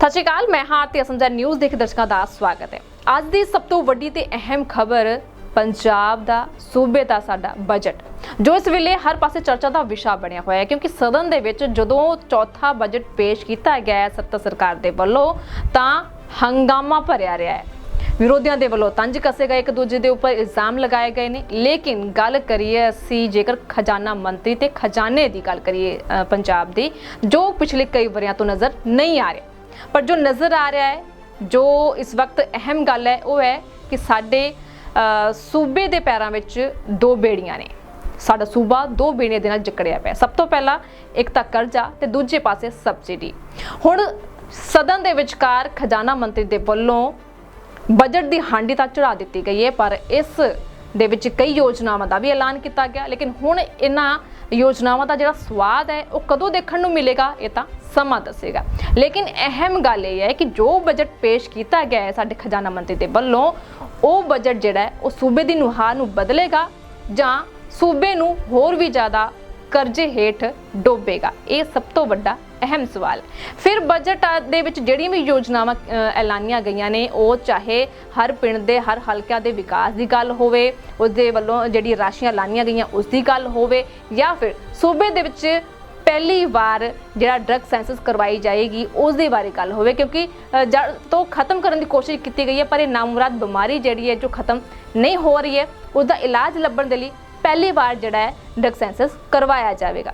ਸਤਿ ਸ਼੍ਰੀ ਅਕਾਲ, ਮੈਂ ਹਾਂ ਤੇ ਅਸਮਝਾ ਨਿਊਜ਼ ਦੇਖ ਦਰਸ਼ਕਾਂ ਦਾ ਸਵਾਗਤ ਹੈ। ਅੱਜ ਦੀ ਸਭ ਤੋਂ ਵੱਡੀ ਤੇ ਅਹਿਮ ਖਬਰ, ਪੰਜਾਬ ਦਾ ਸੂਬੇ ਦਾ ਸਾਡਾ ਬਜਟ ਜੋ ਇਸ ਵੇਲੇ ਹਰ ਪਾਸੇ ਚਰਚਾ ਦਾ ਵਿਸ਼ਾ ਬਣਿਆ ਹੋਇਆ ਹੈ, ਕਿਉਂਕਿ ਸਦਨ ਦੇ ਵਿੱਚ ਜਦੋਂ ਚੌਥਾ ਬਜਟ ਪੇਸ਼ ਕੀਤਾ ਗਿਆ ਹੈ ਸੱਤਾ ਸਰਕਾਰ ਦੇ ਵੱਲੋਂ, ਤਾਂ ਹੰਗਾਮਾ ਭਰਿਆ ਰਿਹਾ ਹੈ। ਵਿਰੋਧੀਆਂ ਦੇ ਵੱਲੋਂ ਤੰਜ ਕੱਸੇ ਗਏ, ਇੱਕ ਦੂਜੇ ਦੇ ਉੱਪਰ ਇਲਜ਼ਾਮ ਲਗਾਏ ਗਏ ਨੇ। ਲੇਕਿਨ ਗੱਲ ਕਰੀਏ ਅਸੀਂ, ਜੇਕਰ ਖਜ਼ਾਨਾ ਮੰਤਰੀ ਤੇ ਖਜ਼ਾਨੇ ਦੀ ਗੱਲ ਕਰੀਏ ਪੰਜਾਬ ਦੀ, ਜੋ ਪਿਛਲੇ ਕਈ ਵਰਿਆਂ ਤੋਂ ਨਜ਼ਰ ਨਹੀਂ ਆ ਰਿਹਾ। ਪਰ ਜੋ ਨਜ਼ਰ ਆ ਰਿਹਾ ਹੈ, ਜੋ ਇਸ ਵਕਤ ਅਹਿਮ ਗੱਲ ਹੈ, ਉਹ ਹੈ ਕਿ ਸਾਡੇ ਸੂਬੇ ਦੇ ਪੈਰਾਂ ਵਿੱਚ ਦੋ ਬੇੜੀਆਂ ਨੇ। ਸਾਡਾ ਸੂਬਾ ਦੋ ਬੇੜੀਆਂ ਦੇ ਨਾਲ ਜਕੜਿਆ ਪਿਆ। ਸਭ ਤੋਂ ਪਹਿਲਾਂ ਇੱਕ ਤਾਂ ਕਰਜ਼ਾ ਤੇ ਦੂਜੇ ਪਾਸੇ ਸਬਸਿਡੀ। ਹੁਣ ਸਦਨ ਦੇ ਵਿਚਕਾਰ ਖਜ਼ਾਨਾ ਮੰਤਰੀ ਦੇ ਵੱਲੋਂ ਬਜਟ ਦੀ ਹਾਂਡੀ ਤਾਂ ਚੜਾ ਦਿੱਤੀ ਗਈ ਹੈ, ਪਰ ਇਸ ਦੇ ਵਿੱਚ ਕਈ ਯੋਜਨਾਵਾਂ ਦਾ ਵੀ ਐਲਾਨ ਕੀਤਾ ਗਿਆ। ਲੇਕਿਨ ਹੁਣ ਇਹਨਾਂ ਯੋਜਨਾਵਾਂ ਦਾ ਜਿਹੜਾ ਸਵਾਦ ਹੈ, ਉਹ ਕਦੋਂ ਦੇਖਣ ਨੂੰ ਮਿਲੇਗਾ, ਇਹ ਤਾਂ ਸਮਾਂ ਦੱਸੇਗਾ। ਲੇਕਿਨ ਅਹਿਮ ਗੱਲ ਇਹ ਹੈ ਕਿ ਜੋ ਬਜਟ ਪੇਸ਼ ਕੀਤਾ ਗਿਆ ਹੈ ਸਾਡੇ ਖਜ਼ਾਨਾ ਮੰਤਰੀ ਦੇ ਵੱਲੋਂ, ਉਹ ਬਜਟ ਜਿਹੜਾ ਹੈ, ਉਹ ਸੂਬੇ ਦੀ ਨੁਹਾਰ ਨੂੰ ਬਦਲੇਗਾ ਜਾਂ ਸੂਬੇ ਨੂੰ ਹੋਰ ਵੀ ਜ਼ਿਆਦਾ ਕਰਜ਼ੇ ਹੇਠ ਡੋਬੇਗਾ? ਇਹ ਸਭ ਤੋਂ ਵੱਡਾ ਅਹਿਮ ਸਵਾਲ। ਫਿਰ ਬਜਟ ਦੇ ਵਿੱਚ ਜਿਹੜੀਆਂ ਵੀ ਯੋਜਨਾਵਾਂ ਐਲਾਨੀਆਂ ਗਈਆਂ ਨੇ, ਉਹ ਚਾਹੇ ਹਰ ਪਿੰਡ ਦੇ, ਹਰ ਹਲਕਿਆਂ ਦੇ ਵਿਕਾਸ ਦੀ ਗੱਲ ਹੋਵੇ ਉਸ ਦੇ ਵੱਲੋਂ ਜਿਹੜੀ ਰਾਸ਼ੀਆਂ ਐਲਾਨੀਆਂ ਗਈਆਂ ਉਸ ਦੀ ਗੱਲ ਹੋਵੇ, ਜਾਂ ਫਿਰ ਸੂਬੇ ਦੇ ਵਿੱਚ ਪਹਿਲੀ ਵਾਰ ਜਿਹੜਾ ਡਰੱਗ ਸੈਂਸਸ ਕਰਵਾਈ ਜਾਏਗੀ ਉਸ ਦੇ ਬਾਰੇ ਗੱਲ ਹੋਵੇ ਕਿਉਂਕਿ ਅ, ਜੜ ਤੋਂ ਖਤਮ ਕਰਨ ਦੀ ਕੋਸ਼ਿਸ਼ ਕੀਤੀ ਗਈ ਹੈ ਪਰ ਇਹ ਨਾਮੁਰਾਦ ਬਿਮਾਰੀ ਜਿਹੜੀ ਹੈ ਜੋ ਖਤਮ ਨਹੀਂ ਹੋ ਰਹੀ ਹੈ ਉਸ ਦਾ ਇਲਾਜ ਲੱਭਣ ਦੇ ਲਈ ਪਹਿਲੀ ਵਾਰ ਜਿਹੜਾ ਹੈ ਡਰੱਗ ਸੈਂਸਸ ਕਰਵਾਇਆ ਜਾਵੇਗਾ।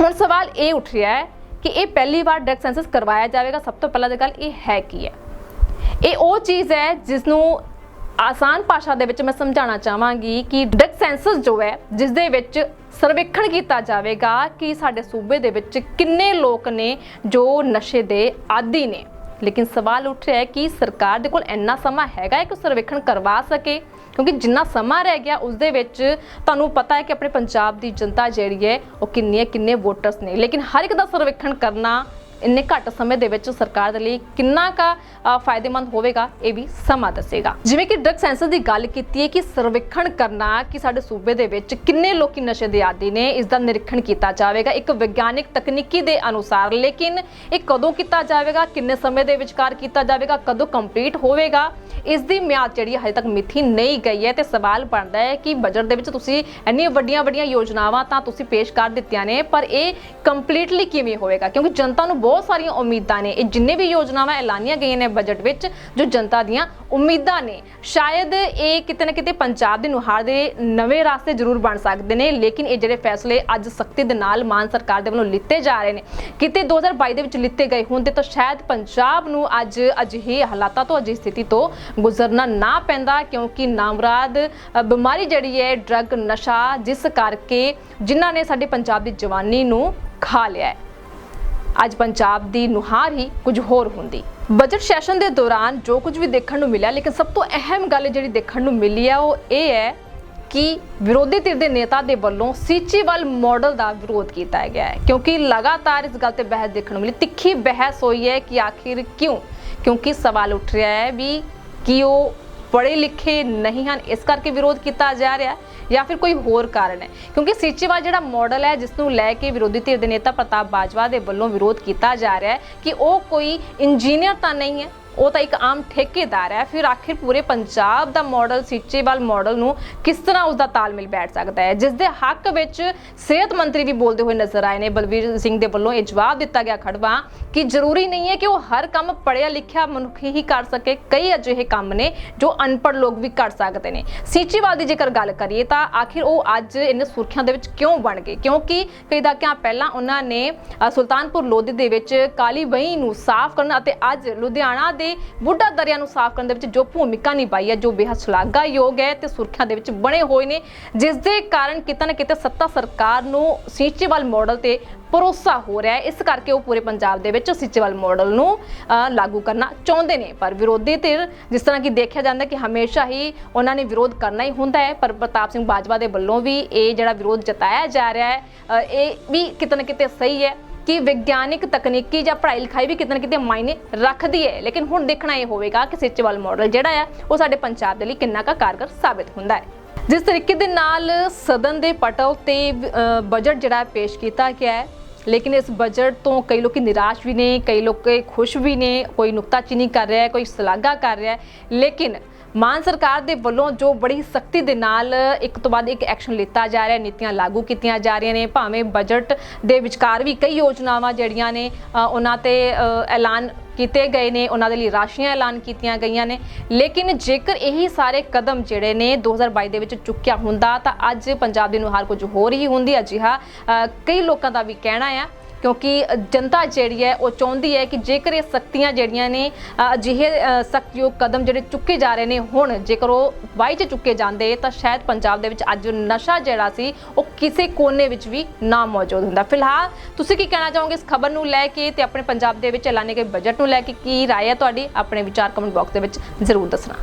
ਹੁਣ ਸਵਾਲ ਇਹ ਉੱਠ ਰਿਹਾ ਹੈ ਕਿ ਇਹ ਪਹਿਲੀ ਵਾਰ ਡਰੱਗ ਸੈਂਸਸ ਕਰਵਾਇਆ ਜਾਵੇਗਾ ਸਭ ਤੋਂ ਪਹਿਲਾਂ ਤਾਂ ਗੱਲ ਇਹ ਹੈ ਕੀ ਹੈ? ਇਹ ਉਹ ਚੀਜ਼ ਹੈ ਜਿਸ ਨੂੰ ਆਸਾਨ ਭਾਸ਼ਾ ਦੇ ਵਿੱਚ ਮੈਂ ਸਮਝਾਉਣਾ ਚਾਹਾਂਗੀ ਕਿ ਡਰੱਗ ਸੈਂਸਸ ਜੋ ਹੈ ਜਿਸ ਦੇ ਵਿੱਚ ਸਰਵੇਖਣ ਕੀਤਾ ਜਾਵੇਗਾ ਕਿ ਸਾਡੇ ਸੂਬੇ ਦੇ ਵਿੱਚ ਕਿੰਨੇ ਲੋਕ ਨੇ ਜੋ ਨਸ਼ੇ ਦੇ ਆਦੀ ਨੇ। ਲੇਕਿਨ ਸਵਾਲ ਉੱਠ ਰਿਹਾ ਹੈ ਕਿ ਸਰਕਾਰ ਦੇ ਕੋਲ ਇੰਨਾ ਸਮਾਂ ਹੈਗਾ ਹੈ ਕਿ ਉਹ ਸਰਵੇਖਣ ਕਰਵਾ ਸਕੇ, ਕਿਉਂਕਿ ਜਿੰਨਾ ਸਮਾਂ ਰਹਿ ਗਿਆ ਉਸ ਦੇ ਵਿੱਚ ਤੁਹਾਨੂੰ ਪਤਾ ਹੈ ਕਿ ਆਪਣੇ ਪੰਜਾਬ ਦੀ ਜਨਤਾ ਜਿਹੜੀ ਹੈ, ਉਹ ਕਿੰਨੀ ਹੈ ਕਿੰਨੇ ਵੋਟਰਸ ਨੇ। ਲੇਕਿਨ ਹਰ ਇੱਕ ਦਾ ਸਰਵੇਖਣ ਕਰਨਾ ਇੰਨੇ ਘੱਟ ਸਮੇਂ ਦੇ ਵਿੱਚ ਸਰਕਾਰ ਦੇ ਲਈ ਕਿੰਨਾ ਕਾ ਫਾਇਦੇਮੰਦ ਹੋਵੇਗਾ, ਇਹ ਵੀ ਸਮਾਂ ਦੱਸੇਗਾ। ਜਿਵੇਂ ਕਿ ਡਰਗ ਸੈਂਸਸ ਦੀ ਗੱਲ ਕੀਤੀ ਹੈ ਕਿ ਸਰਵੇਖਣ ਕਰਨਾ ਕਿ ਸਾਡੇ ਸੂਬੇ ਦੇ ਵਿੱਚ ਕਿੰਨੇ ਲੋਕੀ ਨਸ਼ੇ ਦੇ ਆਦੀ ਨੇ, ਇਸ ਦਾ ਨਿਰੀਖਣ ਕੀਤਾ ਜਾਵੇਗਾ, ਇੱਕ ਵਿਗਿਆਨਿਕ ਤਕਨੀਕੀ ਦੇ ਅਨੁਸਾਰ। ਲੇਕਿਨ ਇਹ ਕਦੋਂ ਕੀਤਾ ਜਾਵੇਗਾ, ਕਿੰਨੇ ਸਮੇਂ ਦੇ ਵਿਚਕਾਰ ਕੀਤਾ ਜਾਵੇਗਾ, ਕਦੋਂ ਕੰਪਲੀਟ ਹੋਵੇਗਾ, ਇਸ ਦੀ ਮਿਆਦ ਜਿਹੜੀ ਹਜੇ ਤੱਕ ਮਿੱਥੀ ਨਹੀਂ ਗਈ ਹੈ। ਤੇ ਸਵਾਲ ਬਣਦਾ ਹੈ ਕਿ ਬਜਟ ਦੇ ਵਿੱਚ ਤੁਸੀਂ ਇੰਨੀਆਂ ਵੱਡੀਆਂ ਵੱਡੀਆਂ ਯੋਜਨਾਵਾਂ ਤਾਂ ਤੁਸੀਂ ਪੇਸ਼ ਕਰ ਦਿੱਤੀਆਂ ਨੇ, ਪਰ ਇਹ ਕੰਪਲੀਟਲੀ ਕਿਵੇਂ ਹੋਵੇਗਾ? ਕਿਉਂਕਿ ਜਨਤਾ ਨੂੰ ਬਹੁਤ ਸਾਰੀਆਂ ਉਮੀਦਾਂ ਨੇ। ਇਹ ਜਿੰਨੇ ਵੀ ਯੋਜਨਾਵਾਂ ਐਲਾਨੀਆਂ ਗਈਆਂ ਨੇ ਬਜਟ ਵਿੱਚ, ਜੋ ਜਨਤਾ ਦੀਆਂ ਉਮੀਦਾਂ ਨੇ। ਸ਼ਾਇਦ ਇਹ ਕਿਤੇ ਨਾ ਕਿਤੇ ਪੰਜਾਬ ਦੇ ਨੁਹਾਰ ਦੇ ਨਵੇਂ ਰਾਸਤੇ ਜ਼ਰੂਰ ਬਣ ਸਕਦੇ ਨੇ, ਲੇਕਿਨ ਇਹ ਜਿਹੜੇ ਫੈਸਲੇ ਅੱਜ ਸਖਤੀ ਦੇ ਨਾਲ ਮਾਨ ਸਰਕਾਰ ਦੇ ਵੱਲੋਂ ਲਿੱਤੇ ਜਾ ਰਹੇ ਨੇ। ਕਿਤੇ 2022 ਦੇ ਵਿੱਚ ਲਿੱਤੇ ਗਏ ਹੁੰਦੇ ਤਾਂ ਸ਼ਾਇਦ ਪੰਜਾਬ ਨੂੰ ਅੱਜ ਅਜਿਹੇ ਹਾਲਾਤਾਂ ਤੋਂ, ਅਜਿਹੀ ਸਥਿਤੀ ਤੋਂ ਗੁਜ਼ਰਨਾ ਨਾ ਪੈਂਦਾ, ਕਿਉਂਕਿ ਨਾਮਰਾਦ ਬਿਮਾਰੀ ਜਿਹੜੀ ਹੈ ਡਰੱਗ ਨਸ਼ਾ, ਜਿਸ ਕਰਕੇ ਜਿਨ੍ਹਾਂ ਨੇ ਸਾਡੇ ਪੰਜਾਬ ਦੀ ਜਵਾਨੀ ਨੂੰ ਖਾ ਲਿਆ ਹੈ। ਅੱਜ ਪੰਜਾਬ ਦੀ ਨੁਹਾਰ ਹੀ ਕੁਝ ਹੋਰ ਹੁੰਦੀ। ਬਜਟ ਸੈਸ਼ਨ ਦੇ ਦੌਰਾਨ ਜੋ ਕੁਝ ਵੀ ਦੇਖਣ ਨੂੰ ਮਿਲਿਆ, ਲੇਕਿਨ ਸਭ ਤੋਂ ਅਹਿਮ ਗੱਲ ਜਿਹੜੀ ਦੇਖਣ ਨੂੰ ਮਿਲੀ ਹੈ ਉਹ ਇਹ ਹੈ ਕਿ ਵਿਰੋਧੀ ਧਿਰ ਦੇ ਨੇਤਾ ਦੇ ਵੱਲੋਂ ਸੀਚੀਵਾਲ ਮਾਡਲ ਦਾ ਵਿਰੋਧ ਕੀਤਾ ਗਿਆ ਹੈ। ਕਿਉਂਕਿ ਲਗਾਤਾਰ ਇਸ ਗੱਲ ਤੇ ਬਹਿਸ ਦੇਖਣ ਨੂੰ ਮਿਲੀ। ਤਿੱਖੀ ਬਹਿਸ ਹੋਈ ਹੈ ਕਿ ਆਖਿਰ ਕਿਉਂ? ਕਿਉਂਕਿ ਸਵਾਲ ਉੱਠ ਰਿਹਾ ਹੈ ਵੀ ਕਿ ਉਹ ਪੜ੍ਹੇ ਲਿਖੇ ਨਹੀਂ ਹਨ, ਇਸ ਕਰਕੇ ਵਿਰੋਧ ਕੀਤਾ ਜਾ ਰਿਹਾ ਜਾਂ ਫਿਰ ਕੋਈ ਹੋਰ ਕਾਰਨ ਹੈ? ਕਿਉਂਕਿ ਸੀਚੇਵਾਲ ਜਿਹੜਾ ਮਾਡਲ ਹੈ ਜਿਸ ਨੂੰ ਲੈ ਕੇ ਵਿਰੋਧੀ ਧਿਰ ਦੇ ਨੇਤਾ ਪ੍ਰਤਾਪ ਬਾਜਵਾ ਦੇ ਵੱਲੋਂ ਵਿਰੋਧ ਕੀਤਾ ਜਾ ਰਿਹਾ ਹੈ ਕਿ ਉਹ ਕੋਈ ਇੰਜੀਨੀਅਰ ਤਾਂ ਨਹੀਂ ਹੈ ਉਹ ਤਾਂ ਇੱਕ ਆਮ ਠੇਕੇਦਾਰ ਹੈ। ਫਿਰ ਆਖਿਰ ਪੂਰੇ ਪੰਜਾਬ ਦਾ ਮਾਡਲ ਸੀਚੇਵਾਲ ਮਾਡਲ ਨੂੰ ਕਿਸ ਤਰ੍ਹਾਂ ਉਸ ਦਾ ਤਾਲਮੇਲ ਬੈਠ ਸਕਦਾ ਹੈ? ਜਿਸ ਦੇ ਹੱਕ ਵਿੱਚ ਸਿਹਤ ਮੰਤਰੀ ਵੀ ਬੋਲਦੇ ਹੋਏ ਨਜ਼ਰ ਆਏ ਨੇ। ਬਲਵੀਰ ਸਿੰਘ ਦੇ ਵੱਲੋਂ ਇਹ ਜਵਾਬ ਦਿੱਤਾ ਗਿਆ ਖੜਵਾ ਕਿ ਜ਼ਰੂਰੀ ਨਹੀਂ ਹੈ ਕਿ ਉਹ ਹਰ ਕੰਮ ਪੜ੍ਹਿਆ ਲਿਖਿਆ ਮਨੁੱਖ ਹੀ ਕਰ ਸਕੇ। ਕਈ ਅਜਿਹੇ ਕੰਮ ਨੇ ਜੋ ਅਨਪੜ੍ਹ ਲੋਕ ਵੀ ਕਰ ਸਕਦੇ ਨੇ। ਸੀਚੇਵਾਲ ਦੀ ਜੇਕਰ ਗੱਲ ਕਰੀਏ ਤਾਂ ਆਖਿਰ ਉਹ ਅੱਜ ਇਹਨਾਂ ਸੁਰਖੀਆਂ ਦੇ ਵਿੱਚ ਕਿਉਂ ਬਣ ਗਏ? ਕਿਉਂਕਿ ਕਈ ਦਹਾਕਿਆਂ ਪਹਿਲਾਂ ਉਹਨਾਂ ਨੇ ਸੁਲਤਾਨਪੁਰ ਲੋਧੀ ਦੇ ਵਿੱਚ ਕਾਲੀ ਵਹੀਂ ਨੂੰ ਸਾਫ਼ ਕਰਨ ਅਤੇ ਅੱਜ ਲੁਧਿਆਣਾ ਦੇ ਬੁੱਢਾ ਦਰਿਆ ਨੂੰ ਸਾਫ਼ ਕਰਨ ਦੇ ਵਿੱਚ ਜੋ ਭੂਮਿਕਾ ਨਿਭਾਈ ਹੈ, ਜੋ ਬੇਹੱਦ ਸ਼ਲਾਘਾਯੋਗ ਹੈ, ਤੇ ਸੁਰਖੀਆਂ ਦੇ ਵਿੱਚ ਬਣੇ ਹੋਏ ਨੇ, ਜਿਸ ਦੇ ਕਾਰਨ ਕਿਤੇ ਨਾ ਕਿਤੇ ਸੱਤਾ ਸਰਕਾਰ ਨੂੰ ਸੀਚੇਵਾਲ ਮਾਡਲ ਤੇ ਭਰੋਸਾ ਹੋ ਰਿਹਾ ਹੈ। ਇਸ ਕਰਕੇ ਉਹ ਪੂਰੇ ਪੰਜਾਬ ਦੇ ਵਿੱਚ ਸੀਚੇਵਾਲ ਮਾਡਲ ਨੂੰ ਲਾਗੂ ਕਰਨਾ ਚਾਹੁੰਦੇ ਨੇ। ਪਰ ਵਿਰੋਧੀ ਧਿਰ ਜਿਸ ਤਰ੍ਹਾਂ ਕਿ ਦੇਖਿਆ ਜਾਂਦਾ ਕਿ ਹਮੇਸ਼ਾ ਹੀ ਉਹਨਾਂ ਨੇ ਵਿਰੋਧ ਕਰਨਾ ਹੀ ਹੁੰਦਾ ਹੈ, ਪਰ ਪ੍ਰਤਾਪ ਸਿੰਘ ਬਾਜਵਾ ਦੇ ਵੱਲੋਂ ਵੀ ਇਹ ਜਿਹੜਾ ਵਿਰੋਧ ਜਤਾਇਆ ਜਾ ਰਿਹਾ ਹੈ ਇਹ ਵੀ ਕਿਤੇ ਨਾ ਕਿਤੇ ਸਹੀ ਹੈ। ਕਿ ਵਿਗਿਆਨਿਕ ਤਕਨੀਕੀ ਜਾਂ ਪੜ੍ਹਾਈ ਲਿਖਾਈ ਵੀ ਕਿਤੇ ਨਾ ਕਿਤੇ ਮਾਇਨੇ ਰੱਖਦੀ ਹੈ। ਲੇਕਿਨ ਹੁਣ ਦੇਖਣਾ ਇਹ ਹੋਵੇਗਾ ਕਿ ਸੀਚੇਵਾਲ ਮਾਡਲ ਜਿਹੜਾ ਆ ਉਹ ਸਾਡੇ ਪੰਜਾਬ ਦੇ ਲਈ ਕਿੰਨਾ ਕੁ ਕਾਰਗਰ ਸਾਬਿਤ ਹੁੰਦਾ ਹੈ। ਜਿਸ ਤਰੀਕੇ ਦੇ ਨਾਲ ਸਦਨ ਦੇ ਪਟਲ ਤੇ ਅ, ਬਜਟ ਜਿਹੜਾ ਪੇਸ਼ ਕੀਤਾ ਗਿਆ ਹੈ। ਲੇਕਿਨ ਇਸ ਬਜਟ ਤੋਂ ਕਈ ਲੋਕੀ ਨਿਰਾਸ਼ ਵੀ ਨੇ ਕਈ ਲੋਕ ਖੁਸ਼ ਵੀ ਨੇ ਕੋਈ ਨੁਕਤਾਚੀਨੀ ਕਰ ਰਿਹਾ ਹੈ ਕੋਈ ਸ਼ਲਾਘਾ ਕਰ ਰਿਹਾ ਹੈ। ਲੇਕਿਨ ਮਾਨ ਸਰਕਾਰ ਦੇ ਵੱਲੋਂ ਜੋ ਬੜੀ ਸਖਤੀ ਦੇ ਨਾਲ ਇੱਕ ਤੋਂ ਬਾਅਦ ਇੱਕ ਐਕਸ਼ਨ ਲਿੱਤਾ ਜਾ ਰਿਹਾ, ਨੀਤੀਆਂ ਲਾਗੂ ਕੀਤੀਆਂ ਜਾ ਰਹੀਆਂ ਨੇ, ਭਾਵੇਂ ਬਜਟ ਦੇ ਵਿਚਕਾਰ ਵੀ ਕਈ ਯੋਜਨਾਵਾਂ ਜਿਹੜੀਆਂ ਨੇ ਉਹਨਾਂ ਤੇ ਐਲਾਨ ਕੀਤੇ ਗਏ ਨੇ, ਉਹਨਾਂ ਦੇ ਲਈ ਰਾਸ਼ੀਆਂ ਐਲਾਨ ਕੀਤੀਆਂ ਗਈਆਂ ਨੇ। ਲੇਕਿਨ ਜੇਕਰ ਇਹੀ ਸਾਰੇ ਕਦਮ ਜਿਹੜੇ ਨੇ 2022 ਦੇ ਵਿੱਚ ਚੁੱਕਿਆ ਹੁੰਦਾ, ਤਾਂ ਅੱਜ ਪੰਜਾਬ ਦੀ ਨੁਹਾਰ ਕੁਝ ਹੋਰ ਹੀ ਹੁੰਦੀ। ਅਜਿਹਾ ਕਈ ਲੋਕਾਂ ਦਾ ਵੀ ਕਹਿਣਾ ਆ ਕਿਉਂਕਿ ਜਨਤਾ ਜਿਹੜੀ ਹੈ, ਉਹ ਚਾਹੁੰਦੀ ਹੈ ਕਿ ਜੇਕਰ ਇਹ ਸਖਤੀਆਂ ਜਿਹੜੀਆਂ ਨੇ ਅਜਿਹੇ ਸਖਤਯੋਗ ਕਦਮ ਜਿਹੜੇ ਚੁੱਕੇ ਜਾ ਰਹੇ ਨੇ ਹੁਣ, ਜੇਕਰ ਉਹ ਵਾਈ ਚ ਚੁੱਕੇ ਜਾਂਦੇ, ਤਾਂ ਸ਼ਾਇਦ ਪੰਜਾਬ ਦੇ ਵਿੱਚ ਅੱਜ ਨਸ਼ਾ ਜਿਹੜਾ ਸੀ, ਉਹ ਕਿਸੇ ਕੋਨੇ ਵਿੱਚ ਵੀ ਨਾ ਮੌਜੂਦ ਹੁੰਦਾ। ਫਿਲਹਾਲ, ਤੁਸੀਂ ਕੀ ਕਹਿਣਾ ਚਾਹੋਗੇ ਇਸ ਖਬਰ ਨੂੰ ਲੈ ਕੇ ਤੇ ਆਪਣੇ ਪੰਜਾਬ ਦੇ ਵਿੱਚ ਐਲਾਨੇ ਗਏ ਬਜਟ ਨੂੰ ਲੈ ਕੇ ਕੀ ਰਾਏ ਹੈ ਤੁਹਾਡੀ? ਆਪਣੇ ਵਿਚਾਰ ਕਮੈਂਟ ਬਾਕਸ ਦੇ ਵਿੱਚ ਜ਼ਰੂਰ ਦੱਸਣਾ।